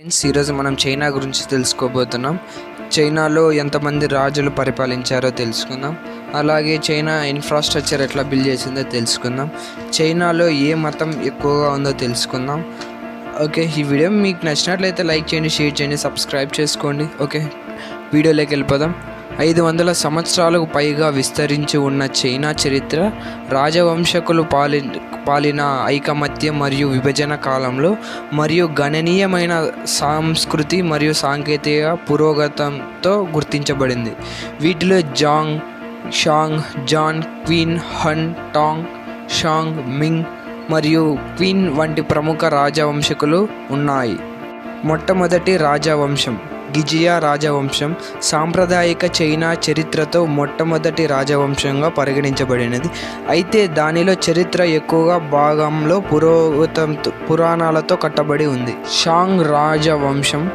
Friends ఈరోజు మనం China గురించి తెలుసుకోబోతున్నాం. చైనాలో ఎంతమంది రాజులు పరిపాలించారో తెలుసుకుందాం. అలాగే చైనా ఇన్ఫ్రాస్ట్రక్చర్ ఎట్లా బిల్డ్ చేసిందో తెలుసుకుందాం. చైనాలో ఏ మతం ఎక్కువగా ఉందో తెలుసుకుందాం. ఓకే ఈ వీడియో మీకు నచ్చినట్లయితే లైక్ చేయండి షేర్ చేయండి సబ్స్క్రైబ్ చేసుకోండి. ఓకే వీడియోలోకి వెళ్ళిపోదాం. ఐదు వందల సంవత్సరాలకు పైగా విస్తరించి ఉన్న చైనా చరిత్ర రాజవంశకులు పాలి పాలిన ఐకమత్యం మరియు విభజన కాలంలో మరియు గణనీయమైన సంస్కృతి మరియు సాంకేతిక పురోగతంతో గుర్తించబడింది. వీటిలో Zhang Shang Zhou Qin Han Tang Shang Ming మరియు క్వీన్ వంటి ప్రముఖ రాజవంశకులు ఉన్నాయి. మొట్టమొదటి రాజవంశం గిజియా రాజవంశం సాంప్రదాయిక చైనా చరిత్రతో మొట్టమొదటి రాజవంశంగా పరిగణించబడినది. అయితే దానిలో చరిత్ర ఎక్కువగా భాగంలో పురోగతం పురాణాలతో కట్టబడి ఉంది. షాంగ్ రాజవంశం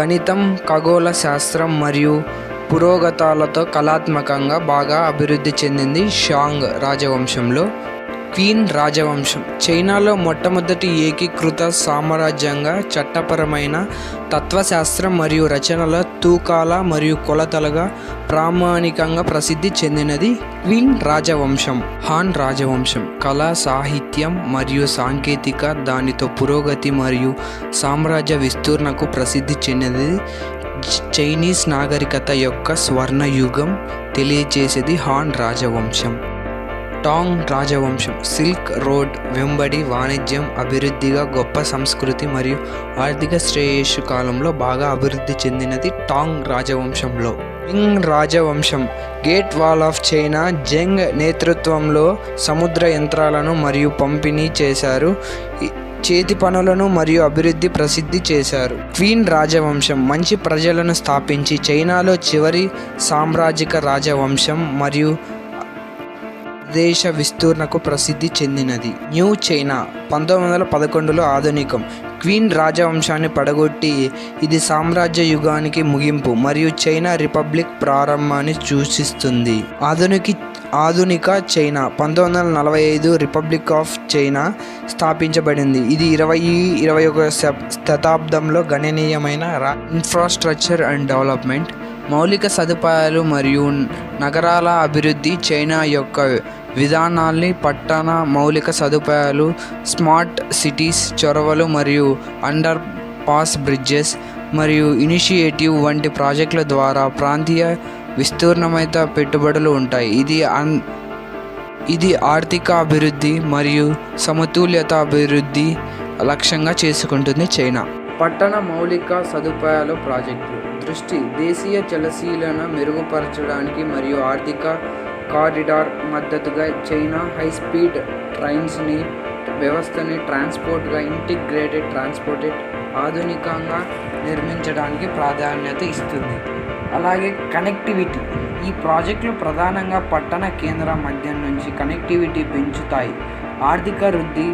గణితం ఖగోళ శాస్త్రం మరియు పురోగతాలతో కళాత్మకంగా బాగా అభివృద్ధి చెందింది షాంగ్ రాజవంశంలో. క్వీన్ రాజవంశం. చైనాలో మొట్టమొదటి ఏకీకృత సామ్రాజ్యంగా చట్టపరమైన తత్వశాస్త్రం మరియు రచనల తూకాల మరియు కొలతలుగా ప్రామాణికంగా ప్రసిద్ధి చెందినది క్వీన్ రాజవంశం. హాన్ రాజవంశం. కళ సాహిత్యం మరియు సాంకేతిక దానితో పురోగతి మరియు సామ్రాజ్య విస్తీర్ణకు ప్రసిద్ధి చెందినది చైనీస్ నాగరికత యొక్క స్వర్ణయుగం తెలియజేసేది హాన్ రాజవంశం. టాంగ్ రాజవంశం సిల్క్ రోడ్ వెంబడి వాణిజ్యం అభివృద్ధిగా గొప్ప సంస్కృతి మరియు ఆర్థిక శ్రేయస్సు కాలంలో బాగా అభివృద్ధి చెందినది టాంగ్ రాజవంశంలో. మింగ్ రాజవంశం great wall of China Zheng నేతృత్వంలో సముద్ర యంత్రాలను మరియు పంపిణీ చేశారు చేతి పనులను మరియు అభివృద్ధి ప్రసిద్ధి చేశారు. క్వీన్ రాజవంశం మంచి ప్రజలను స్థాపించి చైనాలో చివరి సామ్రాజిక రాజవంశం మరియు దేశ విస్తరణకు ప్రసిద్ధి చెందినది. న్యూ చైనా పంతొమ్మిది వందల పదకొండులో ఆధునికం. క్వీన్ రాజవంశాన్ని పడగొట్టి ఇది సామ్రాజ్య యుగానికి ముగింపు మరియు చైనా రిపబ్లిక్ ప్రారంభాన్ని సూచిస్తుంది. ఆధునిక ఆధునిక చైనా పంతొమ్మిది వందల నలభై ఐదు రిపబ్లిక్ ఆఫ్ చైనా స్థాపించబడింది. ఇది ఇరవై ఇరవై ఒక శతాబ్దంలో గణనీయమైన ఇన్ఫ్రాస్ట్రక్చర్ అండ్ డెవలప్మెంట్ మౌలిక సదుపాయాలు మరియు నగరాల అభివృద్ధి చైనా యొక్క విధానాల్ని పట్టణ మౌలిక సదుపాయాలు స్మార్ట్ సిటీస్ చొరవలు మరియు అండర్ పాస్ బ్రిడ్జెస్ మరియు ఇనిషియేటివ్ వంటి ప్రాజెక్టుల ద్వారా ప్రాంతీయ విస్తీర్ణమైన పెట్టుబడులు ఉంటాయి. ఇది అన్ ఇది ఆర్థిక అభివృద్ధి మరియు సమతుల్యత అభివృద్ధి లక్ష్యంగా చేసుకుంటుంది చైనా. పట్టణ మౌలిక సదుపాయాల ప్రాజెక్టులు దృష్టి దేశీయ జలశీలన మెరుగుపరచడానికి మరియు ఆర్థిక కారిడార్ మద్దతుగా చైనా హై స్పీడ్ ట్రైన్స్ని వ్యవస్థని ట్రాన్స్పోర్ట్గా ఇంటిగ్రేటెడ్ ట్రాన్స్పోర్టెడ్ ఆధునికంగా నిర్మించడానికి ప్రాధాన్యత ఇస్తుంది. అలాగే కనెక్టివిటీ. ఈ ప్రాజెక్టులు ప్రధానంగా పట్టణ కేంద్ర మధ్య నుంచి కనెక్టివిటీ పెంచుతాయి ఆర్థిక వృద్ధి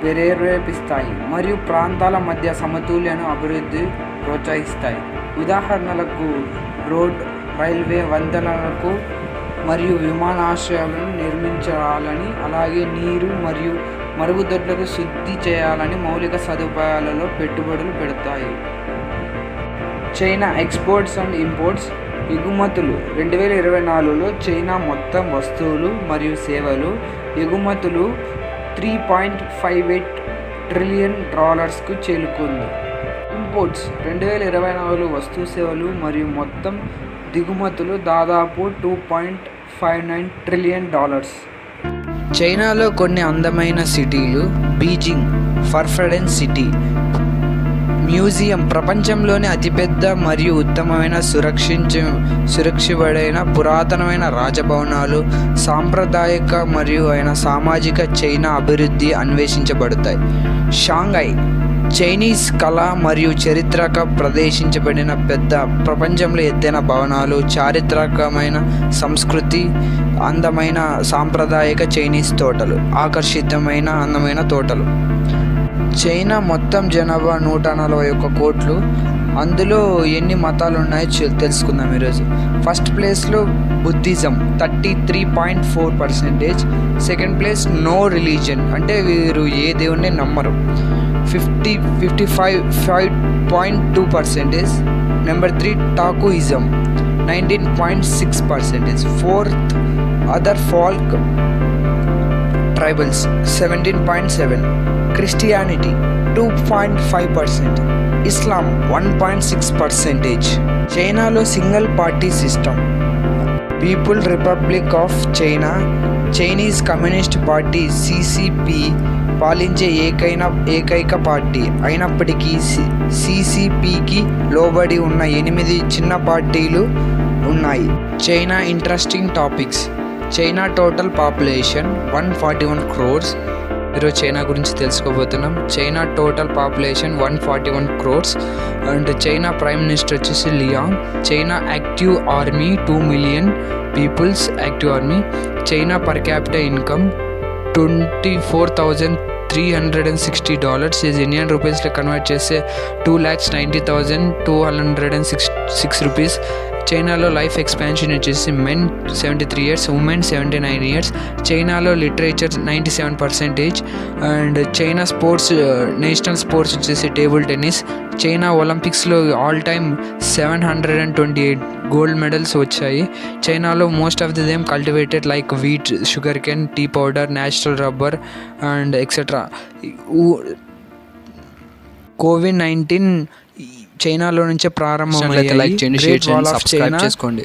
ప్రేరేపిస్తాయి మరియు ప్రాంతాల మధ్య సమతుల్యను అభివృద్ధి ప్రోత్సహిస్తాయి. ఉదాహరణలకు రోడ్ రైల్వే వంతెనలకు మరియు విమానాశ్రయాలను నిర్మించాలని అలాగే నీరు మరియు మరుగుదొడ్లకు శుద్ధి చేయాలని మౌలిక సదుపాయాలలో పెట్టుబడులు పెడతాయి. చైనా ఎక్స్పోర్ట్స్ అండ్ ఇంపోర్ట్స్ ఎగుమతులు. రెండు వేల ఇరవై నాలుగులో చైనా మొత్తం వస్తువులు మరియు సేవలు ఎగుమతులు three point five eight trillion డాలర్స్కు చేరుకుంది. ఇంపోర్ట్స్ రెండు వేల ఇరవై నాలుగు వస్తు సేవలు మరియు మొత్తం దిగుమతులు దాదాపు two point five nine trillion dollars. చైనాలో కొన్ని అందమైన సిటీలు బీజింగ్ ఫర్ఫడెన్ సిటీ. మ్యూజియం ప్రపంచంలోనే అతిపెద్ద మరియు ఉత్తమమైన సురక్షించ సురక్షిబడైన పురాతనమైన రాజభవనాలు సాంప్రదాయక మరియు అయిన సామాజిక చైనా అభివృద్ధి అన్వేషించబడతాయి. షాంఘై చైనీస్ కళ మరియు చరిత్రక ప్రదర్శించబడిన పెద్ద ప్రపంచంలో ఎత్తైన భవనాలు చారిత్రకమైన సంస్కృతి అందమైన సాంప్రదాయక చైనీస్ తోటలు ఆకర్షితమైన అందమైన తోటలు. చైనా మొత్తం జనాభా నూట నలభై ఒక్క కోట్లు అందులో ఎన్ని మతాలు ఉన్నాయో తెలుసుకుందాం ఈరోజు. ఫస్ట్ ప్లేస్లో Buddhism thirty three point four percentage. Second place no religion. అంటే వీరు ఏ దేవుణ్ణి నమ్మరు. Fifty fifty five five point two percentage. Number three Taoism nineteen point six percentage. Fourth other folk tribals seventeen point seven. Christianity two point five percent. Islam one point six percentage. చైనాలో single party system. People republic of China Chinese communist party CCP పాలించే ఏకైన ఏకైక party. అయినప్పటికీ సిసిపికి లోబడి ఉన్న ఎనిమిది చిన్న పార్టీలు ఉన్నాయి. China interesting topics. China total population one forty one crores. ఈరోజు చైనా గురించి తెలుసుకోబోతున్నాం. China total population one forty one crores. And China prime minister వచ్చేసి Liang. China active army two million peoples active army. China per capital income twenty four thousand three hundred and sixty dollars. ఇది Indian రూపీస్లో convert చేస్తే two lakhs ninety thousand two hundred and sixty six rupees చైనాలో life expansion వచ్చేసి men seventy three years women seventy nine years చైనాలో literature ninety seven percentage and China sports national sports వచ్చేసి table tennis China ఒలింపిక్స్లో all time seven hundred and twenty eight gold medals వచ్చాయి. చైనాలో most of the them cultivated like wheat sugar cane tea powder natural rubber and etcetera covid nineteen చైనాలో నుంచే ప్రారంభం like చేయండి share చేయండి subscribe చేసుకోండి.